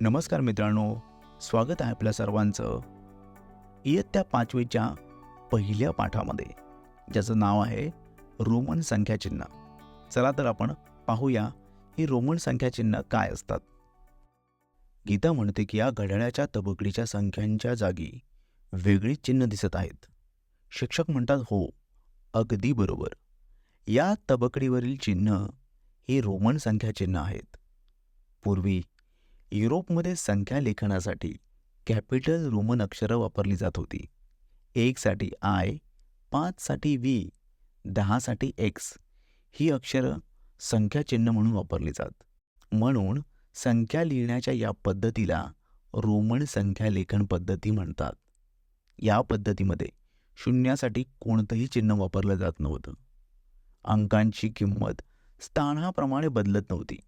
नमस्कार मित्रांनो स्वागत आहे आपल्या सर्वांचं इयत्ता पाचवीच्या पहिल्या पाठामध्ये ज्याचं नाव आहे रोमन संख्याचिन्ह. चला तर आपण पाहूया ही रोमन संख्याचिन्ह काय असतात. गीता म्हणते की या घड्याळाच्या तबकडीच्या संख्यांच्या जागी वेगळी चिन्ह दिसत आहेत. शिक्षक म्हणतात हो अगदी बरोबर. या तबकडीवरील चिन्ह ही रोमन संख्याचिन्ह आहेत. पूर्वी युरोपमध्ये संख्या लेखनासाठी कॅपिटल रोमन अक्षरं वापरली जात होती. एकसाठी आय पाचसाठी व्ही दहासाठी एक्स ही अक्षरं संख्याचिन्ह म्हणून वापरली जात. म्हणून संख्या लिहिण्याच्या या पद्धतीला रोमन संख्या लेखन पद्धती म्हणतात. या पद्धतीमध्ये शून्यासाठी कोणतंही चिन्ह वापरलं जात नव्हतं. अंकांची किंमत स्थानाप्रमाणे बदलत नव्हती.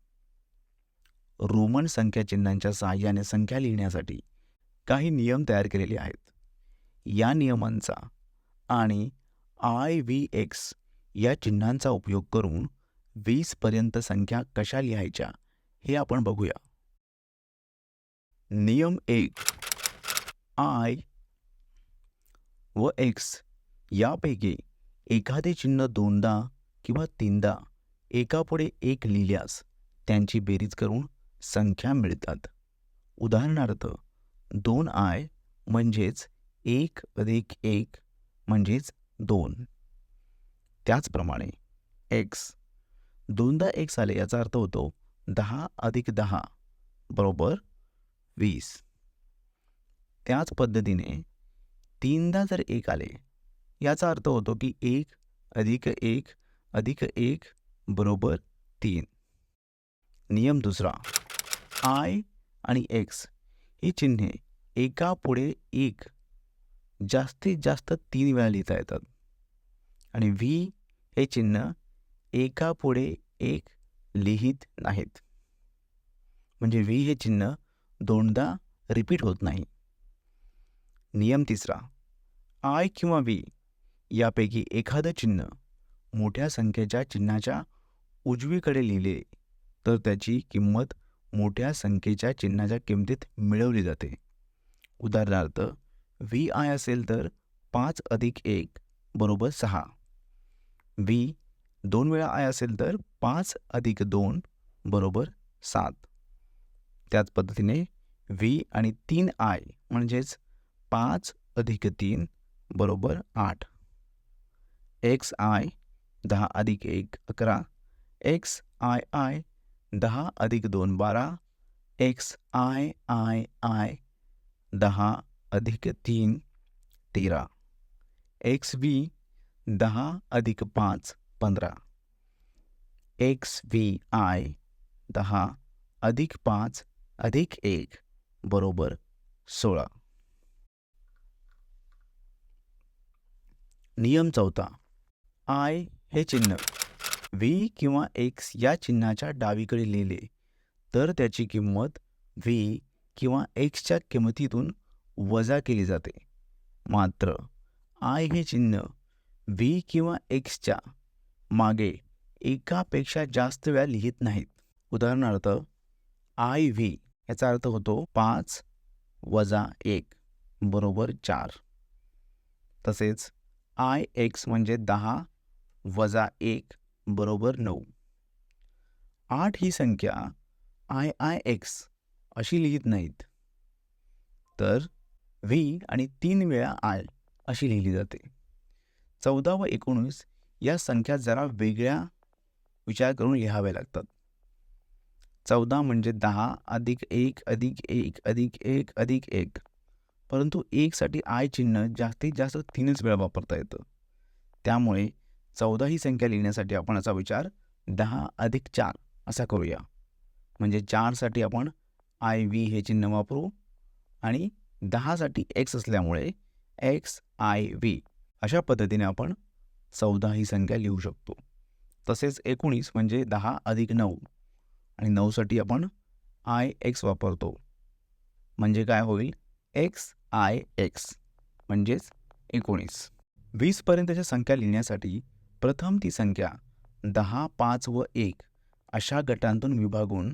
रोमन संख्या चिन्हांच्या सहाय्याने संख्या लिहिण्यासाठी काही नियम तयार केलेले आहेत. या नियमांचा आणि आय व्ही एक्स या चिन्हांचा उपयोग करून वीसपर्यंत संख्या कशा लिहायच्या हे आपण बघूया. नियम एक आय व एक्स यापैकी एखादे चिन्ह दोनदा किंवा तीनदा एकापुढे एक लिहिल्यास त्यांची बेरीज करून संख्या मिळतात. उदाहरणार्थ दोन आय म्हणजेच एक अधिक एक म्हणजेच दोन. त्याचप्रमाणे एक्स दोनदा एक्स आले याचा अर्थ होतो दहा अधिक दहा बरोबर वीस. त्याच पद्धतीने तीनदा जर एक आले याचा अर्थ होतो की एक अधिक एक अधिक एक बरोबर तीन. नियम दुसरा. आय आणि एक्स ही चिन्हे एका पुढे एक जास्तीत जास्त तीन वेळा लिहिता येतात. आणि व्ही हे चिन्ह एका पुढे एक लिहित नाहीत. म्हणजे व्ही हे चिन्ह दोनदा रिपीट होत नाही. नियम तिसरा आय किंवा व्ही यापैकी एखादं चिन्ह मोठ्या संख्येच्या चिन्हाच्या उजवीकडे लिहिले तर त्याची किंमत मोठ्या संख्येच्या चिन्हाच्या किमतीत मिळवली जाते. उदाहरणार्थ व्ही आय असेल तर पाच अधिक एक बरोबर सहा. व्ही दोन वेळा आय असेल तर पाच अधिक दोन बरोबर सात. त्याच पद्धतीने व्ही आणि तीन आय म्हणजेच पाच अधिक तीन बरोबर आठ. एक्स आय दहा अधिक एक अकरा. एक्स आय आय दहा अधिक दोन बारा एक्स आय आय आय दहा अधिक तीन तेरा. एक्स व्ही दहा अधिक पाच पंधरा. एक्स व्ही आय दहा अधिक पाच अधिक एक बरोबर सोळा. नियम चौथा. आय हे चिन्ह. व्ही किंवा एक्स या चिन्हाच्या डावीकडे लिहिले तर त्याची किंमत व्ही किंवा एक्सच्या किंमतीतून वजा केली जाते. मात्र आय हे चिन्ह व्ही किंवा एक्सच्या मागे एकापेक्षा जास्त वेळा लिहित नाहीत. उदाहरणार्थ आय व्ही याचा अर्थ होतो पाच वजा एक बरोबर चार. तसेच आय एक्स म्हणजे दहा वजा एक बरोबर नऊ. आठ ही संख्या आय आय एक्स अशी लिहित नाहीत. तर व्ही आणि तीन वेळा आय अशी लिहिली जाते. चौदा व एकोणीस या संख्या जरा वेगळ्या विचार करून लिहाव्या लागतात. चौदा म्हणजे दहा अधिक एक अधिक एक अधिक एक अधिक एक. परंतु एकसाठी आय चिन्ह जास्तीत जास्त तीनच वेळा वापरता येतं. त्यामुळे चौदा ही संख्या लिहिण्यासाठी आपण असा विचार दहा अधिक चार असा करूया. म्हणजे चारसाठी आपण आय व्ही हे चिन्ह वापरू आणि दहासाठी एक्स असल्यामुळे एक्स आय व्ही अशा पद्धतीने आपण चौदा ही संख्या लिहू शकतो. तसेच एकोणीस म्हणजे दहा अधिक नऊ आणि नऊसाठी आपण आय एक्स वापरतो. म्हणजे काय होईल? एक्स आय एक्स म्हणजेच एकोणीस. वीसपर्यंतच्या संख्या लिहिण्यासाठी प्रथम ती संख्या दहा पाच व एक अशा गटांतून विभागून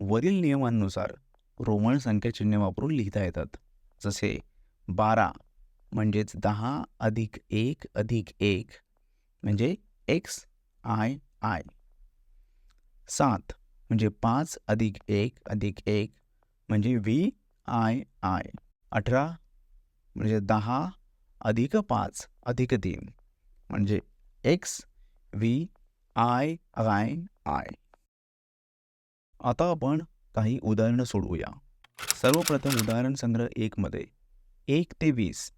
वरील नियमांनुसार रोमन संख्या चिन्ह वापरून लिहिता येतात. जसे बारा म्हणजेच दहा अधिक एक अधिक एक म्हणजे एक्स आय आय. सात म्हणजे पाच अधिक एक अधिक एक म्हणजे व्ही आय आय. अठरा म्हणजे दहा अधिक पाच अधिक तीन म्हणजे X V I I I आता आपण काही उदाहरणं सोडवूया. सर्वप्रथम उदाहरण संग्रह एकमध्ये एक ते वीस.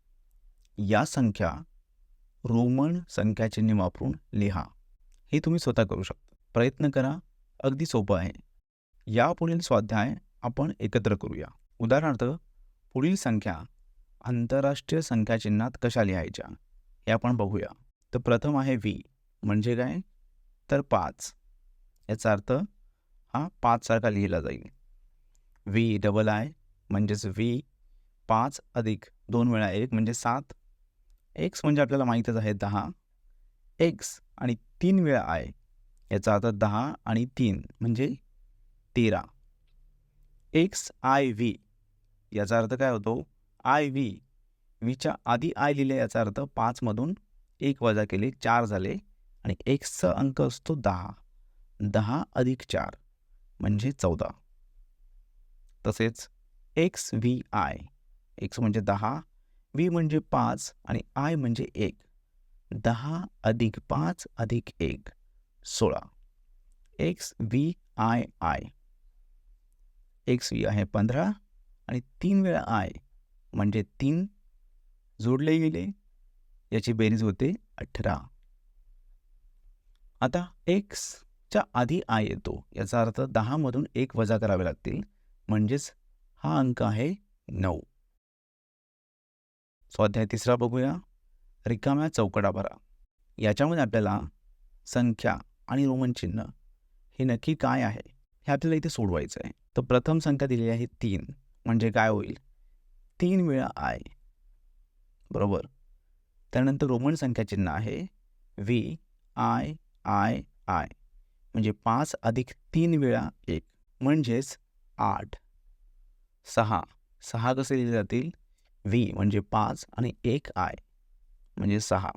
या संख्या रोमन संख्याचिन्ह वापरून लिहा. हे तुम्ही स्वतः करू शकता. प्रयत्न करा. अगदी सोपं आहे. यापुढील स्वाध्याय आपण एकत्र करूया. उदाहरणार्थ पुढील संख्या आंतरराष्ट्रीय संख्याचिन्हात कशा लिहायच्या? हे आपण बघूया. तर प्रथम आहे व्ही म्हणजे काय? तर पाच. याचा अर्थ हा पाचसारखा लिहिला जाईल. व्ही डबल आय म्हणजेच व्ही पाच अधिक दोन वेळा एक म्हणजे सात. एक्स म्हणजे आपल्याला माहीतच आहे दहा. एक्स आणि तीन वेळा आय याचा अर्थ दहा आणि तीन म्हणजे तेरा. एक्स आय व्ही याचा अर्थ काय होतो? आय व्ही व्हीच्या आधी आय लिहिले याचा अर्थ पाचमधून एक वजा केले चार झाले आणि एक्सचा अंक असतो दहा. दहा अधिक चार म्हणजे चौदा. तसेच एक्स व्ही आय एक्स म्हणजे दहा व्ही म्हणजे पाच आणि आय म्हणजे एक. दहा अधिक पाच अधिक एक सोळा. X V I I X V आहे पंधरा आणि तीन वेळा आय म्हणजे तीन जोडले गेले याची बेरीज होते अठरा. आता एक्सच्या आधी आय येतो. याचा अर्थ दहामधून एक वजा करावे लागतील. म्हणजेच हा अंक आहे नऊ. स्वाध्याय तिसरा बघूया. रिकाम्या चौकडा भरा. याच्यामध्ये आपल्याला संख्या आणि रोमन चिन्ह हे नक्की काय आहे हे आपल्याला इथे सोडवायचं आहे तर प्रथम संख्या दिलेली आहे तीन. म्हणजे काय होईल? तीन वेळा आय बरोबर? त्यानंतर रोमन संख्या चिन्ह आहे. व्ही आय आय आय म्हणजे पाच अधिक तीन वेळा एक. म्हणजेच आठ. सहा. सहा कसे लिहिले जातील? व्ही म्हणजे पाच आणि एक आय म्हणजे सहा.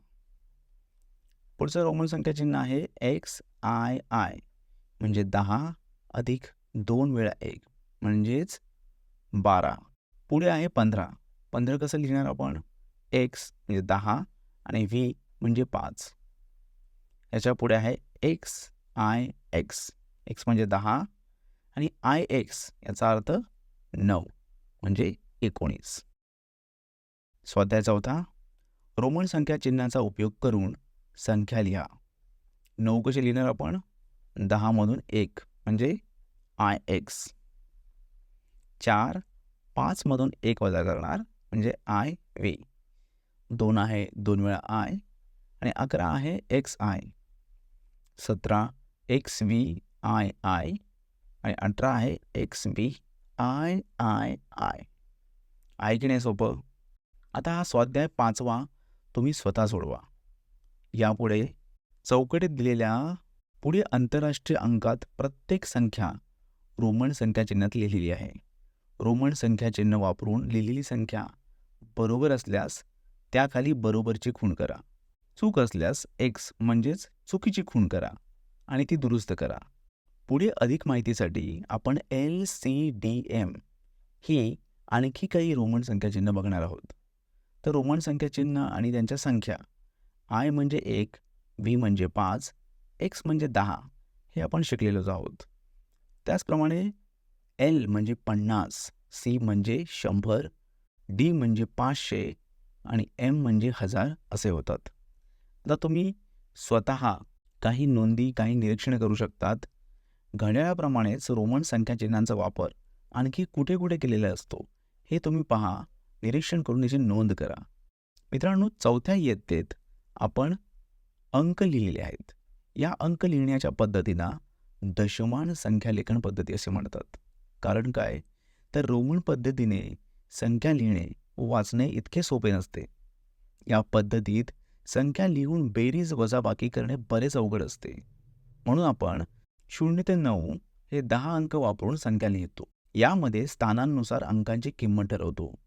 पुढचं रोमन संख्या चिन्ह आहे. एक्स आय आय म्हणजे दहा अधिक दोन वेळा एक. म्हणजेच बारा. पुढे आहे पंधरा. पंधरा कसं लिहिणार आपण? एक्स म्हणजे दहा आणि व्ही म्हणजे पाच. याच्यापुढे आहे एक्स आय एक्स एक्स म्हणजे दहा आणि आय एक्स याचा अर्थ नऊ म्हणजे एकोणीस. स्वाध्याय चौथा. रोमन संख्या चिन्हाचा उपयोग करून संख्या लिहा. नऊ कशी लिहिणार आपण? दहामधून एक म्हणजे आय एक्स चार पाचमधून एक वजा करणार म्हणजे आय व्ही दोन आहे दोन वेळा आय आणि अकरा आहे एक्स आय सतरा एक्स व्ही आय आय आणि अठरा आहे X V I I I ऐकणे नाही सोपं. आता हा स्वाध्याय पाचवा तुम्ही स्वतः सोडवा. यापुढे चौकटीत दिलेल्या पुढे आंतरराष्ट्रीय अंकात प्रत्येक संख्या रोमन संख्या चिन्हात लिहिलेली आहे. रोमन संख्या चिन्ह वापरून लिहिलेली संख्या बरोबर असल्यास त्याखाली बरोबरची खूण करा. चूक असल्यास एक्स म्हणजेच चुकीची खूण करा आणि ती दुरुस्त करा. पुढे अधिक माहितीसाठी आपण एल सी डी एम ही आणखी काही रोमन संख्याचिन्ह बघणार आहोत. तर रोमन संख्याचिन्ह आणि त्यांच्या संख्या. आय म्हणजे एक व्ही म्हणजे पाच एक्स म्हणजे दहा हे आपण शिकलेलोच आहोत. त्याचप्रमाणे एल म्हणजे पन्नास सी म्हणजे शंभर डी म्हणजे पाचशे आणि एम म्हणजे हजार असे होतात. आता तुम्ही स्वतः काही नोंदी काही निरीक्षणे करू शकतात. घड्याळाप्रमाणेच रोमन संख्या चिन्हांचा वापर आणखी कुठे कुठे केलेला असतो हे तुम्ही पहा. निरीक्षण करून याची नोंद करा. मित्रांनो चौथ्या इयत्तेत आपण अंक लिहिलेले आहेत. या अंक लिहिण्याच्या पद्धतींना दशमान संख्या लेखन पद्धती असे म्हणतात. कारण काय? तर रोमन पद्धतीने संख्या लिहिणे वाचणे इतके सोपे नसते. या पद्धतीत संख्या लिहून बेरीज वजाबाकी करणे बरेच अवघड असते. म्हणून आपण शून्य ते नऊ हे दहा अंक वापरून संख्या लिहितो. यामध्ये स्थानांनुसार अंकांची किंमत ठरवतो.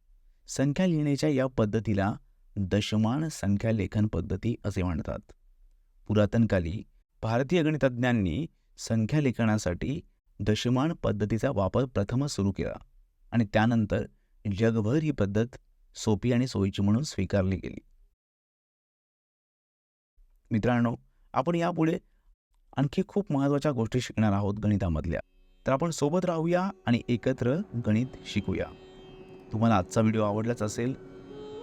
संख्या लिहिण्याच्या या पद्धतीला दशमान संख्या लेखन पद्धती असे म्हणतात. पुरातनकाली भारतीय गणितज्ञांनी संख्या लेखनासाठी दशमान पद्धतीचा वापर प्रथमच सुरू केला आणि त्यानंतर जगभर ही पद्धत सोपी आणि सोयीची म्हणून स्वीकारली गेली. मित्रांनो आपण यापुढे आणखी खूप महत्त्वाच्या गोष्टी शिकणार आहोत गणितामधल्या. तर आपण सोबत राहूया आणि एकत्र गणित शिकूया. तुम्हाला आजचा व्हिडिओ आवडलाच असेल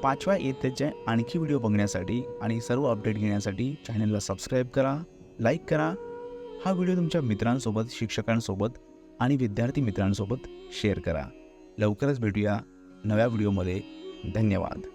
पाचव्या इयत्तेचे आणखी व्हिडिओ बघण्यासाठी आणि सर्व अपडेट घेण्यासाठी चॅनलला सबस्क्राईब करा लाईक करा. हा व्हिडिओ तुमच्या मित्रांसोबत शिक्षकांसोबत आणि विद्यार्थी मित्रांसोबत शेअर करा. लवकरच भेटूया. नव्या व्हिडिओमध्ये धन्यवाद.